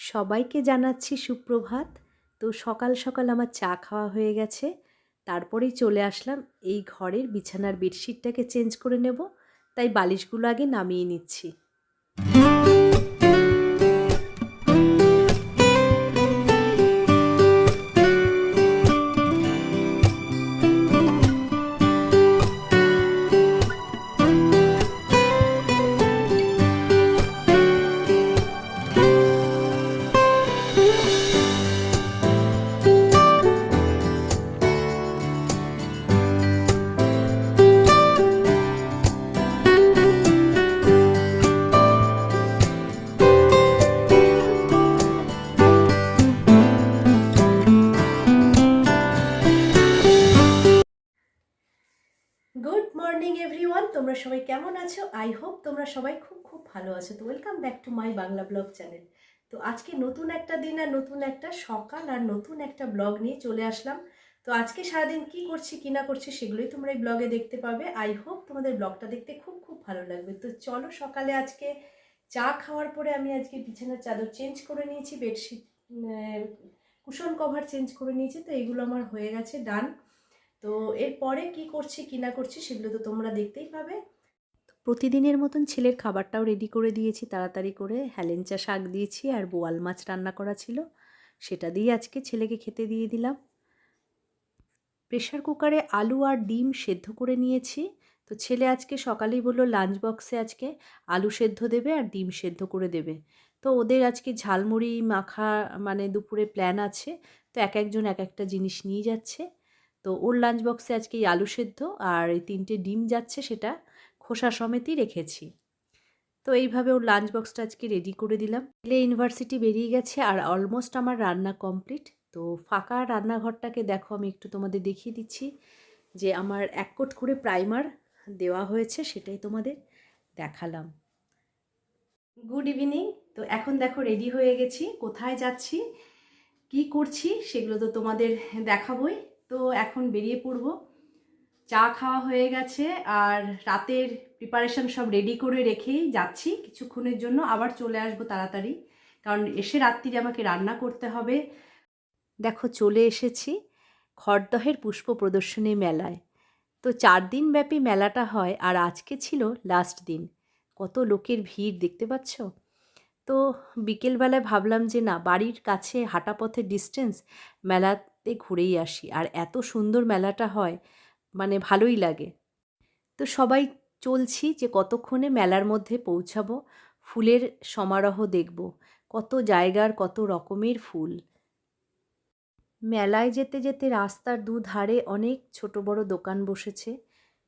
সবাইকে জানাচ্ছি সুপ্রভাত। তো সকাল সকাল আমার চা খাওয়া হয়ে গেছে। তারপরেই চলে আসলাম। এই ঘরের বিছানার বেডশিটটাকে চেঞ্জ করে নেব। তাই বালিশগুলো আগে নামিয়ে নিচ্ছি। সবাই খুব খুব ভালো আছো। তো welcome back to my Bangla blog channel তো আজকে নতুন একটা দিন আর নতুন একটা সকাল আর নতুন একটা ব্লগ নিয়ে চলে আসলাম। তো আজকে সারাদিন কি করছি, কি না করছি সেগুলোই তোমরা এই ব্লগে দেখতে পাবে। আই হোপ তোমাদের ব্লগটা দেখতে খুব খুব ভালো লাগবে। তো চলো সকালে আজকে চা খাওয়ার পরে আমি আজকে বিছানার চাদর চেঞ্জ করে নিয়েছি বেডশিট কুশন কভার চেঞ্জ করে নিয়েছি। তো এগুলো আমার হয়ে গেছে ডান তো এরপরে কি করছি, কি না করছি সেগুলো তো তোমরা দেখতেই পাবে। প্রতিদিনের মতন ছেলের খাবারটাও রেডি করে দিয়েছি, তাড়াতাড়ি করে। হ্যালেঞ্চা শাক দিয়েছি আর বোয়াল মাছ রান্না করা ছিল। সেটা দিয়ে আজকে ছেলেকে খেতে দিয়ে দিলাম। প্রেশার কুকারে আলু আর ডিম সেদ্ধ করে নিয়েছি। তো ছেলে আজকে সকালেই বলল লাঞ্চ বক্সে আজকে আলু সেদ্ধ দেবে আর ডিম সেদ্ধ করে দেবে। তো ওদের আজকে ঝালমুড়ি, মাখা মানে দুপুরে প্ল্যান আছে। তো এক একজন এক একটা জিনিস নিয়ে যাচ্ছে। তো ওর লাঞ্চ বক্সে আজকে এই আলু সেদ্ধ আর এই তিনটে ডিম যাচ্ছে সেটা। খোসা সমেতই রেখেছি। তো এইভাবে ওর লাঞ্চ বক্সটা আজকে রেডি করে দিলাম। এলে ইউনিভার্সিটি বেরিয়ে গেছে আর অলমোস্ট আমার রান্না কমপ্লিট তো ফাঁকা রান্নাঘরটাকে দেখো, আমি একটু তোমাদের দেখিয়ে দিচ্ছি যে আমার এক কোট করে প্রাইমার দেওয়া হয়েছে, সেটাই তোমাদের দেখালাম। গুড ইভিনিং তো এখন দেখো রেডি হয়ে গেছি, কোথায় যাচ্ছি, কি করছি, সেগুলো তো তোমাদের দেখাবই। তো এখন বেরিয়ে পড়ব। চা খাওয়া হয়ে গেছে আর রাতের প্রিপারেশন সব রেডি করে রেখেই যাচ্ছি। কিছুক্ষণের জন্য আবার চলে আসব তাড়াতাড়ি, কারণ এসে রাত্রিরে আমাকে রান্না করতে হবে। দেখো, চলে এসেছি খড়দহের পুষ্প প্রদর্শনী মেলায়। তো চার দিন ব্যাপী মেলাটা হয় আর আজকে ছিল লাস্ট দিন। কত লোকের ভিড়, দেখতে পাচ্ছ? তো বিকেলবেলায় ভাবলাম যে না, বাড়ির কাছে হাঁটা পথের ডিস্টেন্স মেলাতে ঘুরেই আসি। আর এত সুন্দর মেলাটা হয় মানে ভালোই লাগে। তো সবাই চলছি যে কতক্ষণে মেলার মধ্যে পৌঁছাবো, ফুলের সমারোহ দেখব, কত জায়গার কত রকমের ফুল। মেলায় যেতে যেতে রাস্তার দুধারে অনেক ছোট বড় দোকান বসেছে।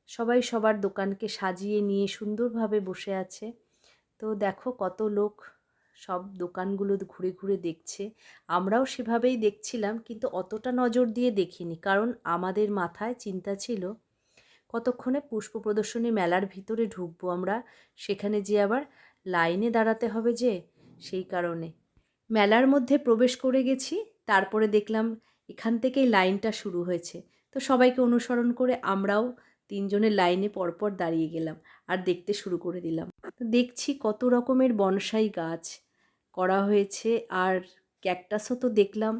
সবাই সবার দোকানকে সাজিয়ে নিয়ে সুন্দরভাবে বসে আছে। তো দেখো কত লোক সব দোকানগুলো ঘুরে ঘুরে দেখছে। আমরাও সেভাবেই দেখছিলাম, কিন্তু অতটা নজর দিয়ে দেখিনি, কারণ আমাদের মাথায় চিন্তা ছিল, কতক্ষণে পুষ্প প্রদর্শনী মেলার ভিতরে ঢুকবো আমরা, সেখানে যে আবার লাইনে দাঁড়াতে হবে যে, সেই কারণে। মেলার মধ্যে প্রবেশ করে গেছি, তারপরে দেখলাম এখান থেকেই লাইনটা শুরু হয়েছে। তো সবাইকে অনুসরণ করে আমরাও তিনজনের লাইনে পরপর দাঁড়িয়ে গেলাম, আর দেখতে শুরু করে দিলাম। দেখছি কত রকমের বনসাই গাছ করা হয়েছে। আর ক্যাকটাসও তো দেখলাম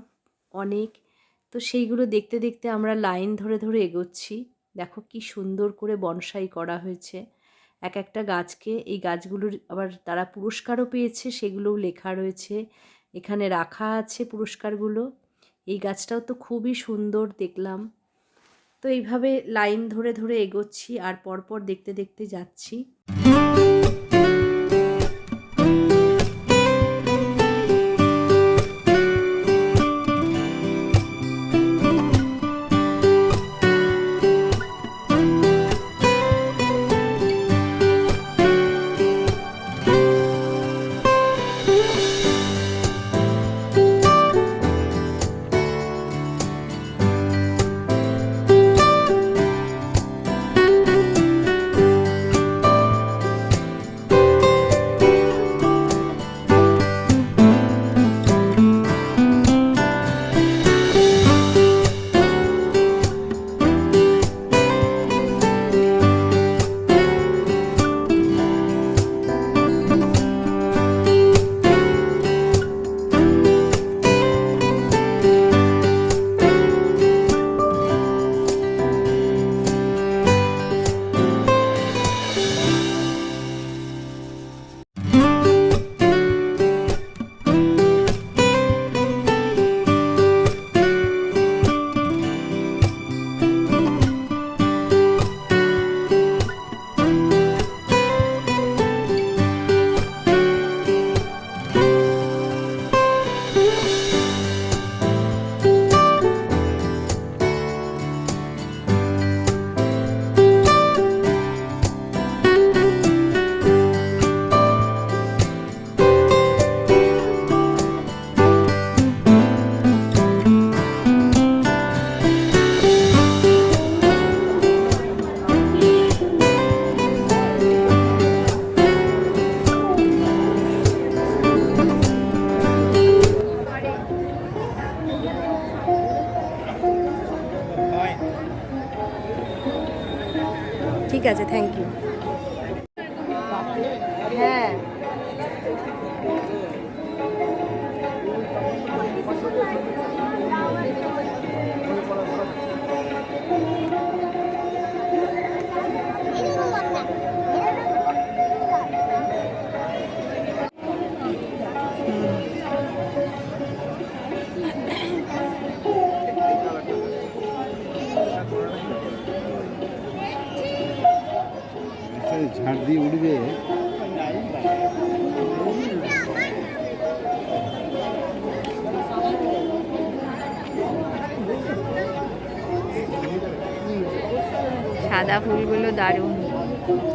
অনেক। তো সেইগুলো দেখতে দেখতে আমরা লাইন ধরে ধরে এগোচ্ছি। দেখো কি সুন্দর করে বনসাই করা হয়েছে। এক একটা গাছকে, এই গাছগুলোর আবার তারা পুরস্কারও পেয়েছে, সেগুলোও লেখা রয়েছে। এখানে রাখা আছে পুরস্কারগুলো। এই গাছটাও তো খুবই সুন্দর দেখলাম। তো এইভাবে লাইন ধরে ধরে এগোচ্ছি আর পরপর দেখতে দেখতে যাচ্ছি। ঠিক আছে থ্যাংক ইউ Rodário.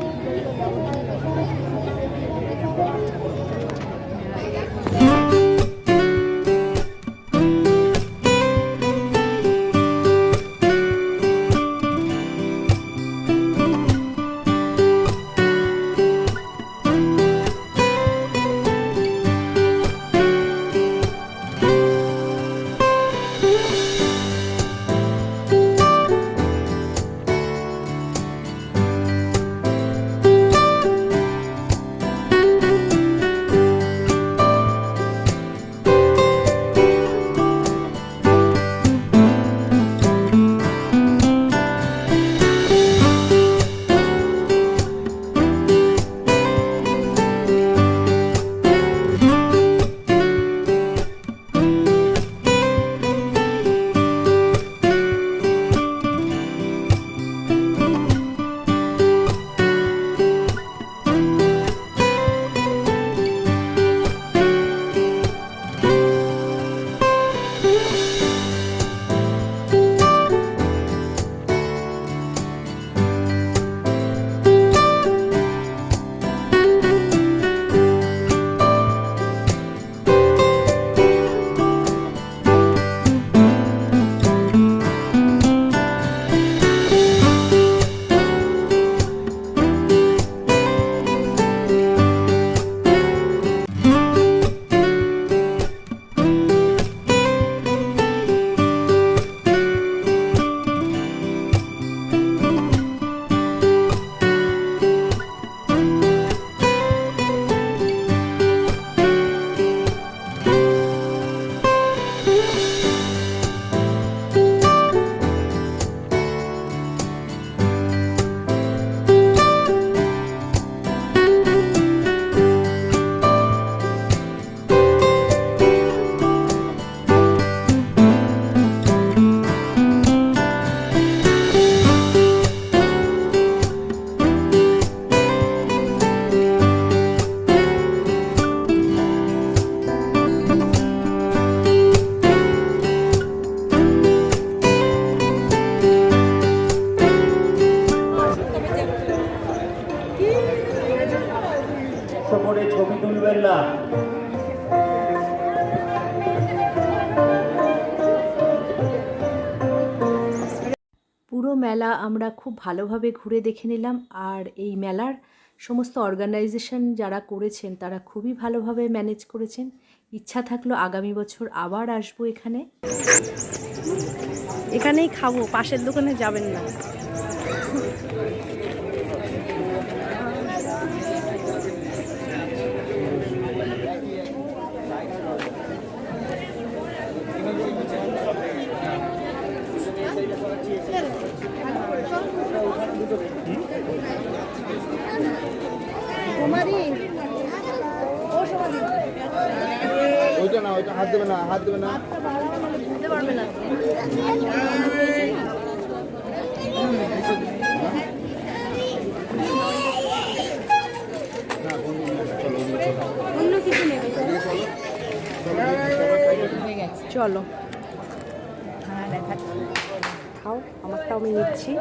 মেলা আমরা খুব ভালোভাবে ঘুরে দেখে নিলাম। আর এই মেলার সমস্ত অর্গানাইজেশন যারা করেছেন, তারা খুবই ভালোভাবে ম্যানেজ করেছেন। ইচ্ছা থাকল আগামী বছর আবার আসব এখানে। এখানেই খাব, পাশের দোকানে যাবেন না। হাত দেবে না হাত দেবে না। চলো। খাও আমারটাও আমি নিচ্ছি।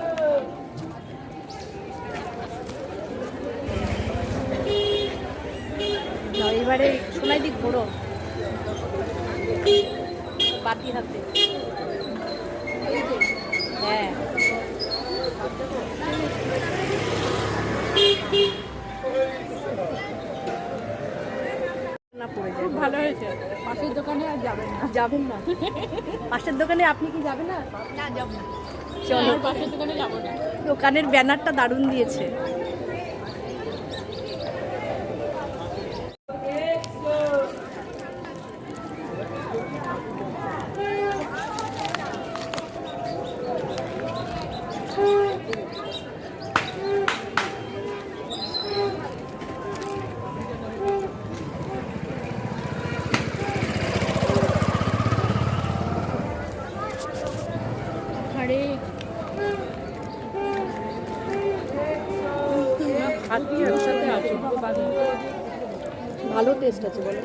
এবারে সোনাই দিক ঘোরো। বাতি হাতে। হ্যাঁ। ভালো হয়েছে। পাশের দোকানে আর যাবেন না। যাবেন না। পাশের দোকানে আপনি কি যাবেন না? না যাব না। চলো। পাশের দোকানে যাব না। দোকানের ব্যানারটা দারুণ দিয়েছে আরে খাচ্ছি একসাথে আছে ভালো টেস্ট আছে, বলো।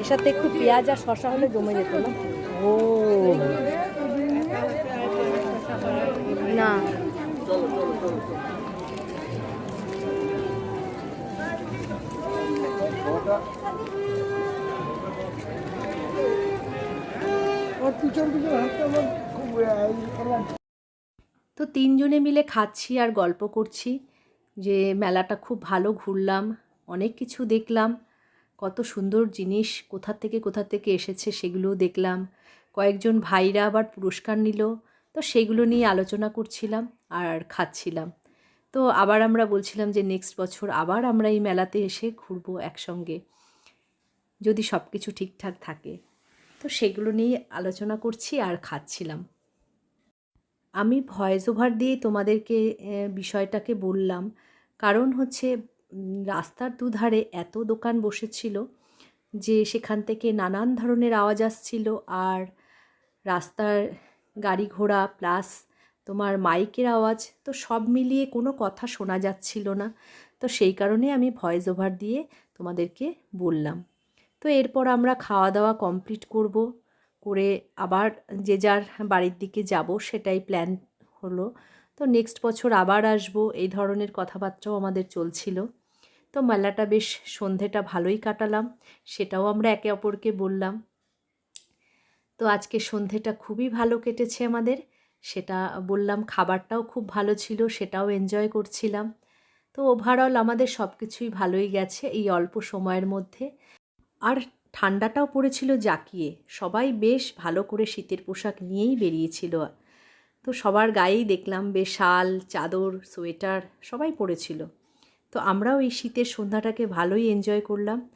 এর সাথে একটু পেঁয়াজ আর শশা হলে জমে যেত না? ও। না। তো তিনজনে মিলে খাচ্ছি আর গল্প করছি যে মেলাটা খুব ভালো ঘুরলাম, অনেক কিছু দেখলাম, কত সুন্দর জিনিস কোথা থেকে কোথা থেকে এসেছে সেগুলোও দেখলাম, কয়েকজন ভাইরা আবার পুরস্কার নিল, তো সেগুলো নিয়ে আলোচনা করছিলাম আর খাচ্ছিলাম। তো আবার আমরা বলছিলাম যে নেক্সট বছর আবার আমরা এই মেলাতে এসে ঘুরবো একসঙ্গে, যদি সব কিছু ঠিকঠাক থাকে। তো সেগুলো নিয়ে আলোচনা করছি আর খাচ্ছিলাম। আমি ভয়েস ওভার দিয়ে তোমাদেরকে বিষয়টাকে বললাম। কারণ হচ্ছে রাস্তার দুধারে এত দোকান বসেছিল যে সেখান থেকে নানান ধরনের আওয়াজ আসছিল আর রাস্তার গাড়ি ঘোড়া প্লাস তোমার মাইকের আওয়াজ তো সব মিলিয়ে কোনো কথা শোনা যাচ্ছিল না। তো সেই কারণে আমি ভয়েস ওভার দিয়ে তোমাদেরকে বললাম। তো এরপর আমরা খাওয়া দাওয়া কমপ্লিট করব। করে আবার যে যার বাড়ির দিকে যাব সেটাই প্ল্যান হলো। তো নেক্সট বছর আবার আসব, এই ধরনের কথাবার্তাও আমাদের চলছিল। তো মেলাটা বেশ সন্ধেটা ভালোই কাটালাম, সেটাও আমরা একে অপরকে বললাম। তো আজকে সন্ধেটা খুবই ভালো কেটেছে আমাদের। সেটা বললাম, খাবারটাও খুব ভালো ছিল, সেটাও এনজয় করছিলাম। তো ওভারঅল আমাদের সব কিছুই ভালোই গেছে এই অল্প সময়ের মধ্যে। আর ঠান্ডাটাও পড়েছিল জাকিয়ে। সবাই বেশ ভালো করে শীতের পোশাক নিয়েই বেরিয়েছিল। তো সবার গায়েই দেখলাম বেশ শাল চাদর, সোয়েটার সবাই পরেছিল। তো আমরাও এই শীতের সন্ধ্যাটাকে ভালোই এনজয় করলাম।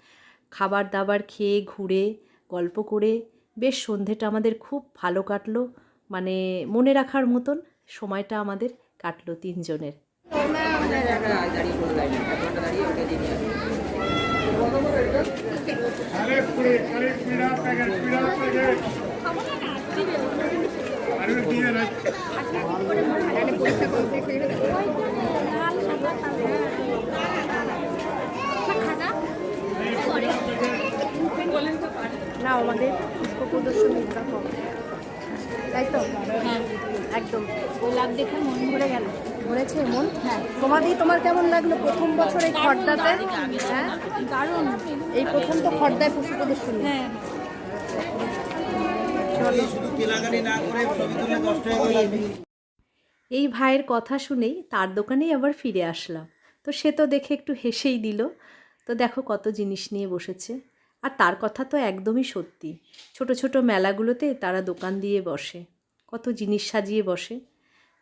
খাবার দাবার খেয়ে, ঘুরে, গল্প করে বেশ সন্ধেটা আমাদের খুব ভালো কাটলো। মানে মনে রাখার মতন সময়টা আমাদের কাটলো তিনজনের। না আমাদের পুষ্প প্রদর্শনী তাই তো? হ্যাঁ। একদম। গোলাপ দেখে মন ভরে গেল। ঘুরেছে মন? হ্যাঁ। তোমাদি তোমার কেমন লাগল প্রথম বছর এই খর্দাতে? হ্যাঁ? দারুণ। এই প্রথম তো খর্দায় পুষ্প প্রদর্শনী হ্যাঁ। এই ভাইয়ের কথা শুনেই তার দোকানেই আবার ফিরে আসলাম। তো সে তো দেখে একটু হেসেই দিল। তো দেখো কত জিনিস নিয়ে বসেছে। আর তার কথা তো একদমই সত্যি। ছোট ছোট মেলাগুলোতে তারা দোকান দিয়ে বসে, কত জিনিস সাজিয়ে বসে।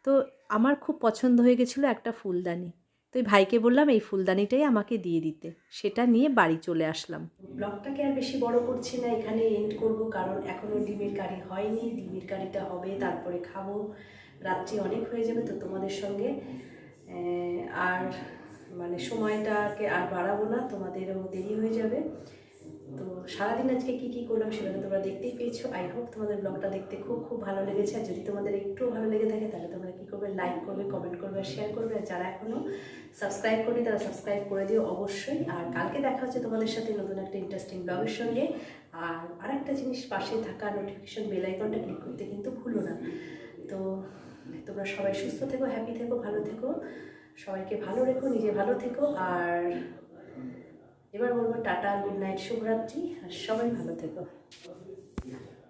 তো আমার খুব পছন্দ হয়ে গেছিল একটা ফুলদানি। তো এই ভাইকে বললাম, এই ফুলদানিটাই আমাকে দিয়ে দিতে। সেটা নিয়ে বাড়ি চলে আসলাম। ব্লগটাকে আর বেশি বড় করছি না, এখানে এন্ড করব, কারণ এখনও ডিমের কারি হয়নি। ডিমের কারিটা হবে, তারপরে খাব। রাত্রি অনেক হয়ে যাবে তো তোমাদের সঙ্গে। আর মানে সময়টাকে আর বাড়াবো না, তোমাদেরও দেরি হয়ে যাবে। তো সারাদিন আজকে কি কি করলাম সেটা তোমরা দেখতেই পেয়েছ। আই হোপ তোমাদের ব্লগটা দেখতে খুব খুব ভালো লেগেছে। আর যদি তোমাদের একটু ভালো লেগে থাকে, তাহলে তোমরা কি করবে? লাইক করবে কমেন্ট করবে, আর শেয়ার করবে। আর যারা এখনও সাবস্ক্রাইব করি তারা সাবস্ক্রাইব করে দিও অবশ্যই। আর কালকে দেখা হচ্ছে তোমাদের সাথে নতুন একটা ইন্টারেস্টিং ব্লগের সঙ্গে। আর আরেকটা জিনিস পাশে থাকা নোটিফিকেশন বেল আইকনটা ক্লিক করতে কিন্তু ভুলো না। তো তোমরা সবাই সুস্থ থেকো হ্যাপি থেকো, ভালো থেকো। সবাইকে ভালো রেখো, নিজে ভালো থেকো। আর এবার বলব টাটা গুড নাইট শুভরাত্রি আর সবাই ভালো থেকো।